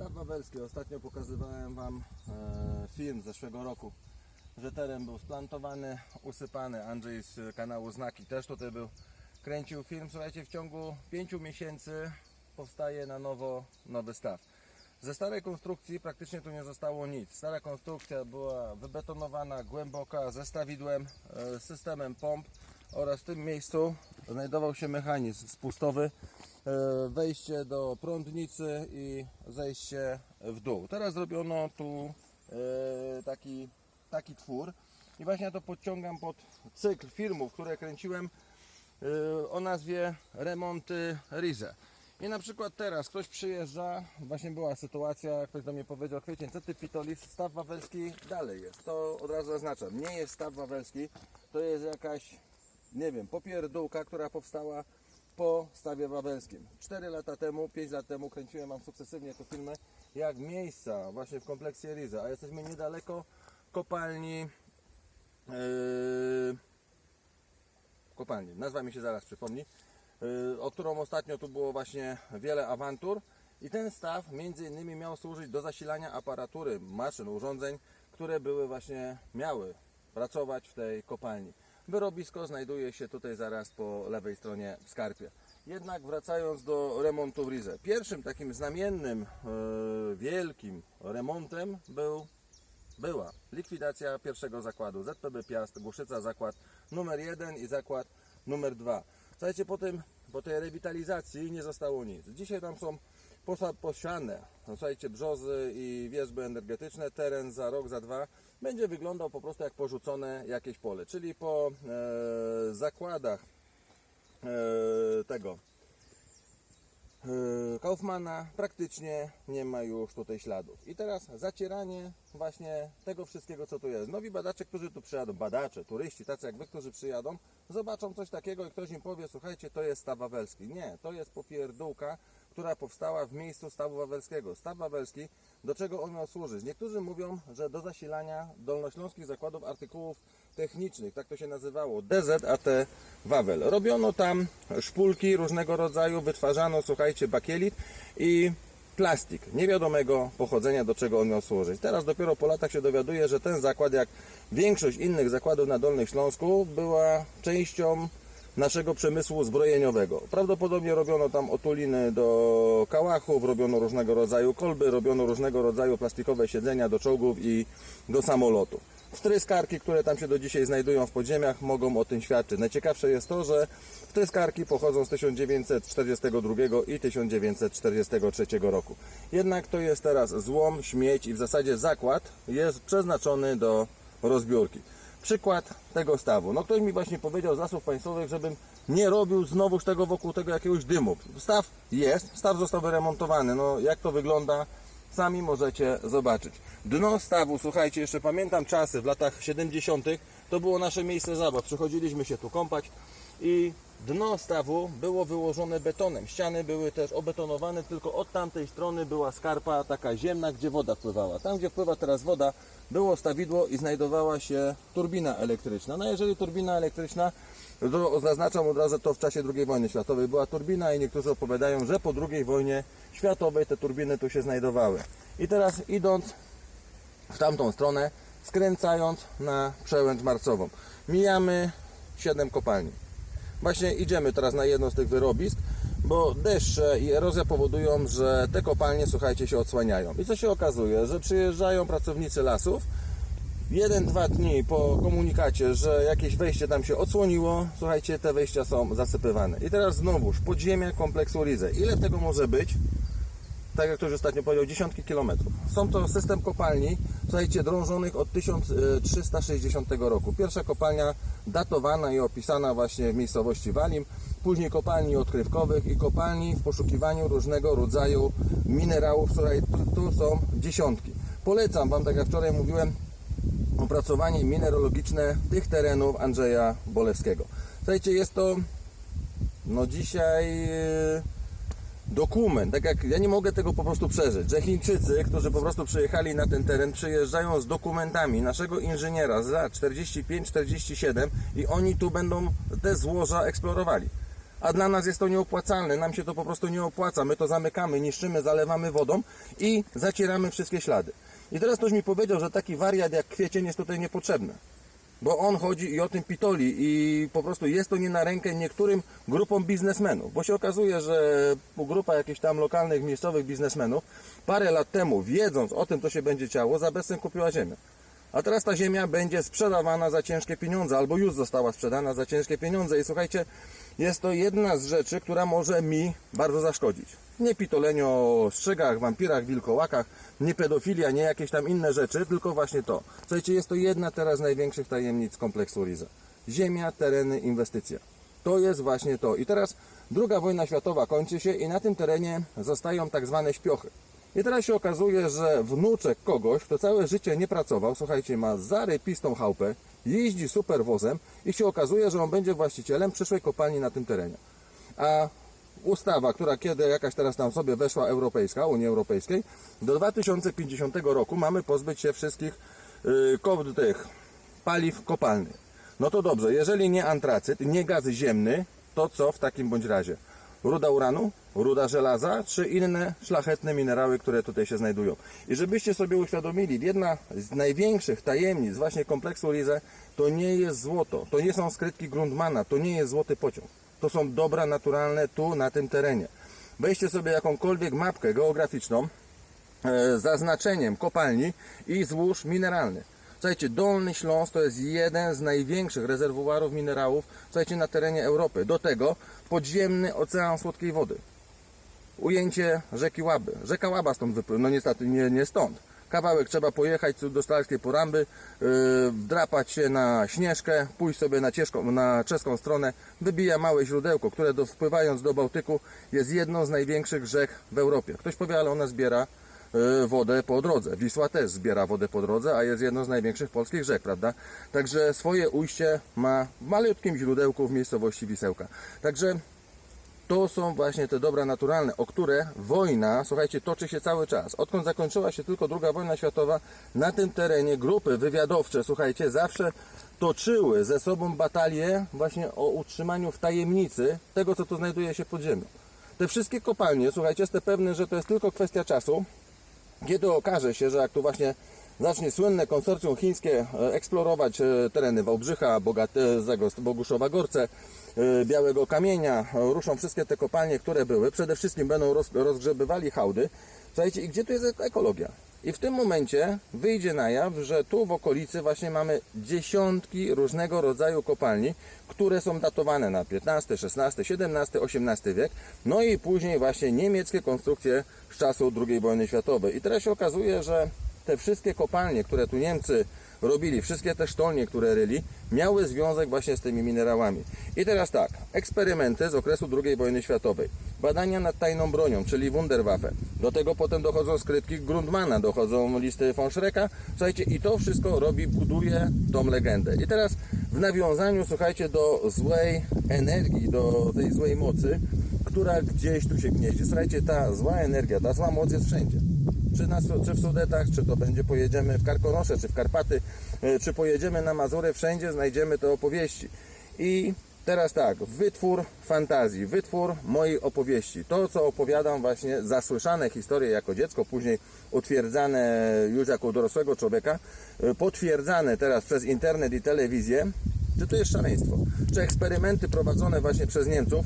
Staw Wawelski. Ostatnio pokazywałem Wam e, film z zeszłego roku, że teren był splantowany, usypany. Andrzej z kanału Znaki też tutaj był, kręcił film. Słuchajcie, w ciągu 5 miesięcy powstaje na nowo nowy staw. Ze starej konstrukcji praktycznie tu nie zostało nic. Stara konstrukcja była wybetonowana, głęboka, ze stawidłem, e, systemem pomp oraz w tym miejscu znajdował się mechanizm spustowy, e, wejście do prądnicy i zejście w dół. Teraz zrobiono tu e, taki, taki twór i właśnie ja to podciągam pod cykl filmów, które kręciłem e, o nazwie Remonty Rize. I na przykład teraz ktoś przyjeżdża, właśnie była sytuacja, ktoś do mnie powiedział, Kwiecień, co ty pitolis, staw wawelski dalej jest. To od razu zaznaczam, nie jest staw wawelski, to jest jakaś, nie wiem, popierdółka, która powstała po stawie wawelskim. 4 lata temu, 5 lat temu kręciłem Wam sukcesywnie te filmy, jak miejsca właśnie w kompleksie Rize, a jesteśmy niedaleko kopalni yy, kopalni. Nazwa mi się zaraz przypomni, yy, o którą ostatnio tu było właśnie wiele awantur. I ten staw między innymi miał służyć do zasilania aparatury, maszyn, urządzeń, które były właśnie, miały pracować w tej kopalni. Wyrobisko znajduje się tutaj zaraz po lewej stronie w skarpie. Jednak wracając do remontu w Rize. Pierwszym takim znamiennym, yy, wielkim remontem był była likwidacja pierwszego zakładu ZPB Piast, Głuszyca zakład numer 1 i zakład numer 2. Słuchajcie, po, tym, po tej rewitalizacji nie zostało nic. Dzisiaj tam są posiane, słuchajcie, brzozy i wierzby energetyczne. Teren za rok, za dwa będzie wyglądał po prostu jak porzucone jakieś pole. Czyli po e, zakładach e, tego Yy, Kaufmana praktycznie nie ma już tutaj śladów. I teraz zacieranie właśnie tego wszystkiego, co tu jest. Nowi badacze, którzy tu przyjadą, badacze, turyści, tacy jak wy, którzy przyjadą, zobaczą coś takiego i ktoś im powie, słuchajcie, to jest staw. Nie, to jest popierdółka, która powstała w miejscu stawu wawelskiego. Staw wawelski, do czego on miał służyć? Niektórzy mówią, że do zasilania dolnośląskich zakładów artykułów technicznych, tak to się nazywało, DZAT Wawel. Robiono tam szpulki różnego rodzaju, wytwarzano, słuchajcie, bakielit i plastik niewiadomego pochodzenia, do czego on miał służyć. Teraz dopiero po latach się dowiaduje, że ten zakład, jak większość innych zakładów na Dolnym Śląsku, była częścią naszego przemysłu zbrojeniowego. Prawdopodobnie robiono tam otuliny do kałachów, robiono różnego rodzaju kolby, robiono różnego rodzaju plastikowe siedzenia do czołgów i do samolotów. Wtryskarki, które tam się do dzisiaj znajdują w podziemiach, mogą o tym świadczyć. Najciekawsze jest to, że wtryskarki pochodzą z 1942 i 1943 roku. Jednak to jest teraz złom, śmieć i w zasadzie zakład jest przeznaczony do rozbiórki. Przykład tego stawu. No ktoś mi właśnie powiedział z lasów państwowych, żebym nie robił znowuż tego wokół tego jakiegoś dymu. Staw jest, staw został wyremontowany. No jak to wygląda, sami możecie zobaczyć. Dno stawu, słuchajcie, jeszcze pamiętam czasy w latach 70. to było nasze miejsce zabaw. Przychodziliśmy się tu kąpać i dno stawu było wyłożone betonem. Ściany były też obetonowane, tylko od tamtej strony była skarpa taka ziemna, gdzie woda wpływała. Tam, gdzie wpływa teraz woda, było stawidło i znajdowała się turbina elektryczna. No jeżeli turbina elektryczna, to zaznaczam od razu, to w czasie II wojny światowej była turbina i niektórzy opowiadają, że po II wojnie światowej te turbiny tu się znajdowały. I teraz idąc w tamtą stronę, skręcając na przełęcz marcową. Mijamy 7 kopalni. Właśnie idziemy teraz na jedno z tych wyrobisk, bo deszcze i erozja powodują, że te kopalnie, słuchajcie, się odsłaniają. I co się okazuje, że przyjeżdżają pracownicy lasów, jeden, dwa dni po komunikacie, że jakieś wejście tam się odsłoniło, słuchajcie, te wejścia są zasypywane. I teraz znowuż podziemia kompleksu Rize. Ile tego może być? Tak jak ktoś ostatnio powiedział, dziesiątki kilometrów. Są to system kopalni, słuchajcie, drążonych od 1360 roku. Pierwsza kopalnia datowana i opisana właśnie w miejscowości Walim, później kopalni odkrywkowych i kopalni w poszukiwaniu różnego rodzaju minerałów, słuchaj, tu, tu są dziesiątki. Polecam Wam, tak jak wczoraj mówiłem, opracowanie mineralogiczne tych terenów Andrzeja Bolewskiego. Słuchajcie, jest to no dzisiaj... Yy dokument, tak jak ja nie mogę tego po prostu przeżyć, że Chińczycy, którzy po prostu przyjechali na ten teren, przyjeżdżają z dokumentami naszego inżyniera z lat 45-47 i oni tu będą te złoża eksplorowali. a dla nas jest to nieopłacalne, nam się to po prostu nie opłaca, my to zamykamy, niszczymy, zalewamy wodą i zacieramy wszystkie ślady. I teraz ktoś mi powiedział, że taki wariat jak kwiecień jest tutaj niepotrzebny bo on chodzi i o tym pitoli i po prostu jest to nie na rękę niektórym grupom biznesmenów, bo się okazuje, że grupa jakichś tam lokalnych, miejscowych biznesmenów parę lat temu, wiedząc o tym, co się będzie działo, za bezcen kupiła ziemię. A teraz ta ziemia będzie sprzedawana za ciężkie pieniądze, albo już została sprzedana za ciężkie pieniądze. I słuchajcie, jest to jedna z rzeczy, która może mi bardzo zaszkodzić. Nie pitolenie o strzygach, wampirach, wilkołakach, nie pedofilia, nie jakieś tam inne rzeczy, tylko właśnie to. Słuchajcie, jest to jedna teraz z największych tajemnic kompleksu Riza. Ziemia, tereny, inwestycja. To jest właśnie to. I teraz druga wojna światowa kończy się i na tym terenie zostają tak zwane śpiochy. I teraz się okazuje, że wnuczek kogoś, kto całe życie nie pracował, słuchajcie, ma zarypistą chałupę, jeździ superwozem i się okazuje, że on będzie właścicielem przyszłej kopalni na tym terenie. A ustawa, która kiedy jakaś teraz tam sobie weszła europejska, Unii Europejskiej, do 2050 roku mamy pozbyć się wszystkich yy, tych paliw kopalnych. No to dobrze, jeżeli nie antracyt, nie gaz ziemny, to co w takim bądź razie? Ruda uranu, ruda żelaza, czy inne szlachetne minerały, które tutaj się znajdują. I żebyście sobie uświadomili, jedna z największych tajemnic właśnie kompleksu Rize to nie jest złoto, to nie są skrytki Grundmana, to nie jest złoty pociąg. To są dobra naturalne tu, na tym terenie. Weźcie sobie jakąkolwiek mapkę geograficzną, e, zaznaczeniem kopalni i złóż mineralny. Słuchajcie, Dolny Śląsk to jest jeden z największych rezerwuarów minerałów, słuchajcie, na terenie Europy. Do tego podziemny ocean słodkiej wody. Ujęcie rzeki Łaby. Rzeka Łaba stąd wypływa, no niestety nie, nie stąd. Kawałek trzeba pojechać do Stalarskiej Poramby, yy, wdrapać się na Śnieżkę, pójść sobie na, cieszką, na czeską stronę, wybija małe źródełko, które do, wpływając do Bałtyku jest jedną z największych rzek w Europie. Ktoś powie, ale ona zbiera yy, wodę po drodze. Wisła też zbiera wodę po drodze, a jest jedną z największych polskich rzek, prawda? Także swoje ujście ma w malutkim źródełku w miejscowości Wisełka. Także to są właśnie te dobra naturalne, o które wojna, słuchajcie, toczy się cały czas. Odkąd zakończyła się tylko II wojna światowa, na tym terenie grupy wywiadowcze, słuchajcie, zawsze toczyły ze sobą batalie właśnie o utrzymaniu w tajemnicy tego, co tu znajduje się pod ziemią. Te wszystkie kopalnie, słuchajcie, jestem pewny, że to jest tylko kwestia czasu, kiedy okaże się, że jak tu właśnie zacznie słynne konsorcjum chińskie e, eksplorować e, tereny Wałbrzycha, Bogatego, Boguszowa Gorce, e, Białego Kamienia, e, ruszą wszystkie te kopalnie, które były, przede wszystkim będą roz, rozgrzebywali hałdy. Słuchajcie, i gdzie tu jest ek- ekologia? I w tym momencie wyjdzie na jaw, że tu w okolicy właśnie mamy dziesiątki różnego rodzaju kopalni, które są datowane na XV, XVI, XVII, XVIII wiek, no i później właśnie niemieckie konstrukcje z czasu II wojny światowej. I teraz się okazuje, że te wszystkie kopalnie, które tu Niemcy robili, wszystkie te sztolnie, które ryli, miały związek właśnie z tymi minerałami. I teraz tak, eksperymenty z okresu II wojny światowej, badania nad tajną bronią, czyli Wunderwaffe, do tego potem dochodzą skrytki Grundmana, dochodzą listy von Schrecka, słuchajcie, i to wszystko robi, buduje tą legendę. I teraz w nawiązaniu, słuchajcie, do złej energii, do tej złej mocy, która gdzieś tu się gnieździ. Słuchajcie, ta zła energia, ta zła moc jest wszędzie czy, na, czy w Sudetach, czy to będzie pojedziemy w Karkonosze, czy w Karpaty, e, czy pojedziemy na Mazury, wszędzie znajdziemy te opowieści. I teraz tak, wytwór fantazji, wytwór mojej opowieści. To, co opowiadam właśnie, zasłyszane historie jako dziecko, później utwierdzane już jako dorosłego człowieka, e, potwierdzane teraz przez internet i telewizję, że to jest szaleństwo. Czy eksperymenty prowadzone właśnie przez Niemców,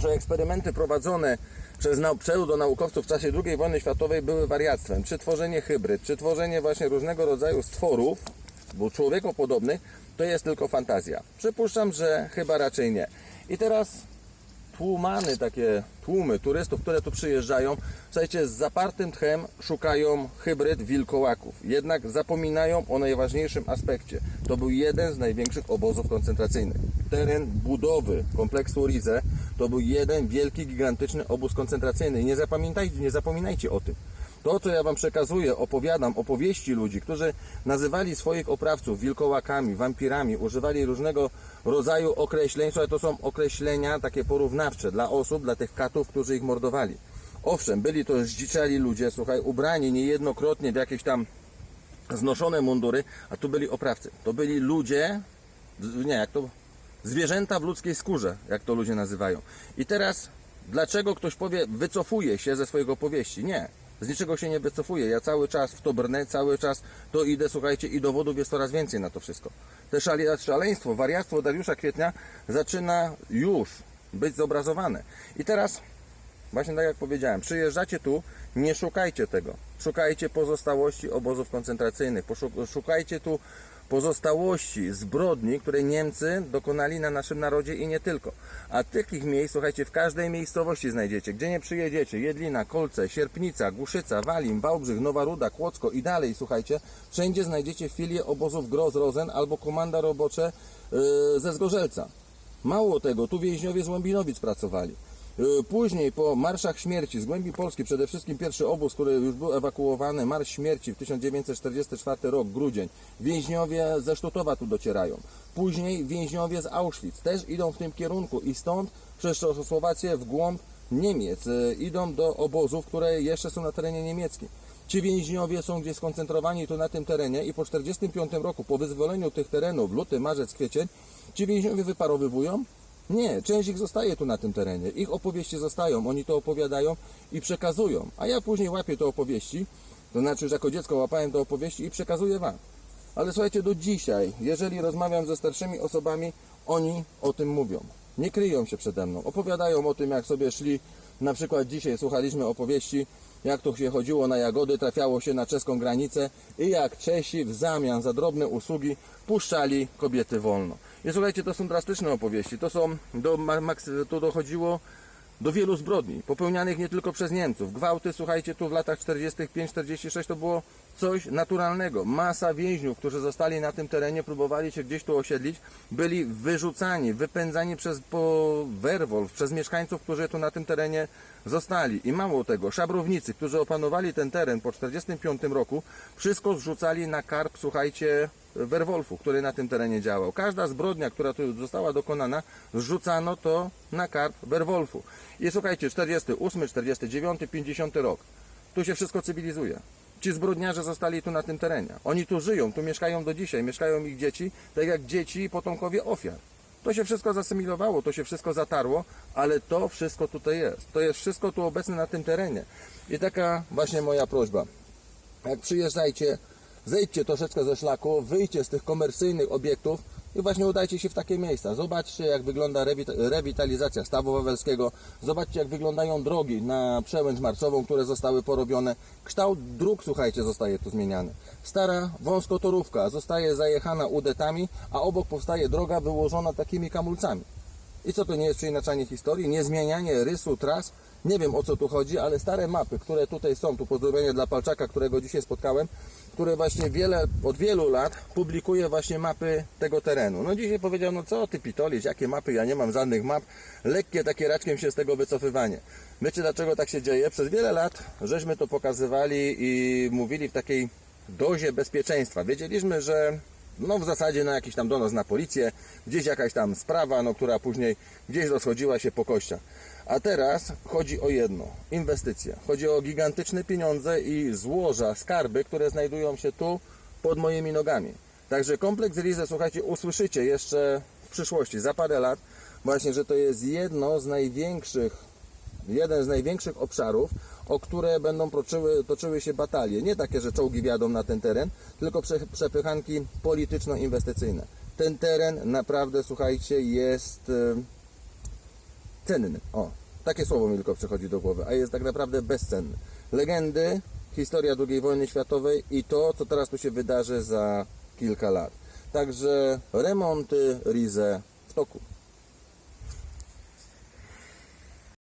że eksperymenty prowadzone przez nau- pseudonaukowców w czasie II wojny światowej były wariactwem. Czy tworzenie hybryd, czy tworzenie właśnie różnego rodzaju stworów, bo człowiekopodobnych, to jest tylko fantazja. Przypuszczam, że chyba raczej nie. I teraz tłumany, takie tłumy turystów, które tu przyjeżdżają, słuchajcie, z zapartym tchem szukają hybryd wilkołaków. Jednak zapominają o najważniejszym aspekcie. To był jeden z największych obozów koncentracyjnych. Teren budowy kompleksu Rize to był jeden wielki, gigantyczny obóz koncentracyjny. Nie zapamiętajcie, nie zapominajcie o tym. To, co ja Wam przekazuję, opowiadam, opowieści ludzi, którzy nazywali swoich oprawców wilkołakami, wampirami, używali różnego rodzaju określeń. Słuchaj, to są określenia takie porównawcze dla osób, dla tych katów, którzy ich mordowali. Owszem, byli to zdziczali ludzie, słuchaj, ubrani niejednokrotnie w jakieś tam znoszone mundury, a tu byli oprawcy. To byli ludzie, nie, jak to zwierzęta w ludzkiej skórze, jak to ludzie nazywają. I teraz, dlaczego ktoś powie, wycofuje się ze swojego powieści? Nie. Z niczego się nie wycofuję. Ja cały czas w to brnę, cały czas to idę, słuchajcie, i dowodów jest coraz więcej na to wszystko. Te szale, szaleństwo, wariactwo Dariusza Kwietnia zaczyna już być zobrazowane. I teraz, właśnie tak jak powiedziałem, przyjeżdżacie tu, nie szukajcie tego. Szukajcie pozostałości obozów koncentracyjnych. Szukajcie tu pozostałości zbrodni, które Niemcy dokonali na naszym narodzie i nie tylko. A takich miejsc, słuchajcie, w każdej miejscowości znajdziecie. Gdzie nie przyjedziecie, Jedlina, Kolce, Sierpnica, Głuszyca, Walim, Wałbrzych, Nowa Ruda, Kłodzko i dalej, słuchajcie, wszędzie znajdziecie filie obozów Groz-Rozen albo komanda robocze yy, ze Zgorzelca. Mało tego, tu więźniowie z Łębinowic pracowali. Yy, Później po marszach śmierci z głębi Polski, przede wszystkim pierwszy obóz, który już był ewakuowany, Marsz Śmierci w 1944 rok, grudzień. Więźniowie ze Sztutowa tu docierają. Później więźniowie z Auschwitz też idą w tym kierunku i stąd przez Czechosłowację w głąb Niemiec yy, idą do obozów, które jeszcze są na terenie niemieckim. Ci więźniowie są gdzieś skoncentrowani tu na tym terenie i po 1945 roku, po wyzwoleniu tych terenów, luty, marzec, kwiecień, ci więźniowie wyparowywują? Nie, część ich zostaje tu na tym terenie. Ich opowieści zostają, oni to opowiadają i przekazują. A ja później łapię te opowieści, to znaczy, że jako dziecko łapałem te opowieści i przekazuję wam. Ale słuchajcie, do dzisiaj, jeżeli rozmawiam ze starszymi osobami, oni o tym mówią. Nie kryją się przede mną. Opowiadają o tym, jak sobie szli. Na przykład dzisiaj słuchaliśmy opowieści, jak to się chodziło na jagody, trafiało się na czeską granicę i jak Czesi w zamian za drobne usługi puszczali kobiety wolno. I słuchajcie, to są drastyczne opowieści. To są, do, to dochodziło do wielu zbrodni, popełnianych nie tylko przez Niemców. Gwałty, słuchajcie, tu w latach 45-46 to było coś naturalnego. Masa więźniów, którzy zostali na tym terenie, próbowali się gdzieś tu osiedlić, byli wyrzucani, wypędzani przez Werwolf, przez mieszkańców, którzy tu na tym terenie zostali. I mało tego, szabrownicy, którzy opanowali ten teren po 45 roku, wszystko zrzucali na karp, słuchajcie, Werwolfu, który na tym terenie działał. Każda zbrodnia, która tu została dokonana, zrzucano to na karp Werwolfu. I słuchajcie, 48, 49, 50 rok. Tu się wszystko cywilizuje. Ci zbrodniarze zostali tu na tym terenie. Oni tu żyją, tu mieszkają do dzisiaj, mieszkają ich dzieci, tak jak dzieci i potomkowie ofiar. To się wszystko zasymilowało, to się wszystko zatarło, ale to wszystko tutaj jest. To jest wszystko tu obecne na tym terenie. I taka właśnie moja prośba. Jak przyjeżdżajcie, zejdźcie troszeczkę ze szlaku, wyjdźcie z tych komercyjnych obiektów i właśnie udajcie się w takie miejsca. Zobaczcie, jak wygląda rewit- rewitalizacja stawu wawelskiego. Zobaczcie, jak wyglądają drogi na przełęcz marcową, które zostały porobione. Kształt dróg, słuchajcie, zostaje tu zmieniany. Stara wąskotorówka zostaje zajechana udetami, a obok powstaje droga wyłożona takimi kamulcami. I co to nie jest przeinaczanie historii, nie zmienianie rysu, tras? Nie wiem o co tu chodzi, ale stare mapy, które tutaj są, tu pozdrowienie dla Palczaka, którego dzisiaj spotkałem, które właśnie wiele, od wielu lat publikuje właśnie mapy tego terenu. No dzisiaj powiedział, no co ty pitolisz, jakie mapy, ja nie mam żadnych map, lekkie takie raczkiem się z tego wycofywanie. Wiecie dlaczego tak się dzieje? Przez wiele lat żeśmy to pokazywali i mówili w takiej dozie bezpieczeństwa. Wiedzieliśmy, że no w zasadzie na jakiś tam donos na policję, gdzieś jakaś tam sprawa, no która później gdzieś rozchodziła się po kościach. A teraz chodzi o jedno, inwestycje. Chodzi o gigantyczne pieniądze i złoża, skarby, które znajdują się tu pod moimi nogami. Także kompleks Rize, słuchajcie, usłyszycie jeszcze w przyszłości, za parę lat, właśnie, że to jest jedno z największych jeden z największych obszarów, o które będą toczyły, toczyły się batalie. Nie takie, że czołgi wjadą na ten teren, tylko prze, przepychanki polityczno-inwestycyjne. Ten teren naprawdę, słuchajcie, jest e, cenny. O, takie słowo mi tylko przychodzi do głowy, a jest tak naprawdę bezcenny. Legendy, historia II wojny światowej i to, co teraz tu się wydarzy za kilka lat. Także remonty Rize w toku.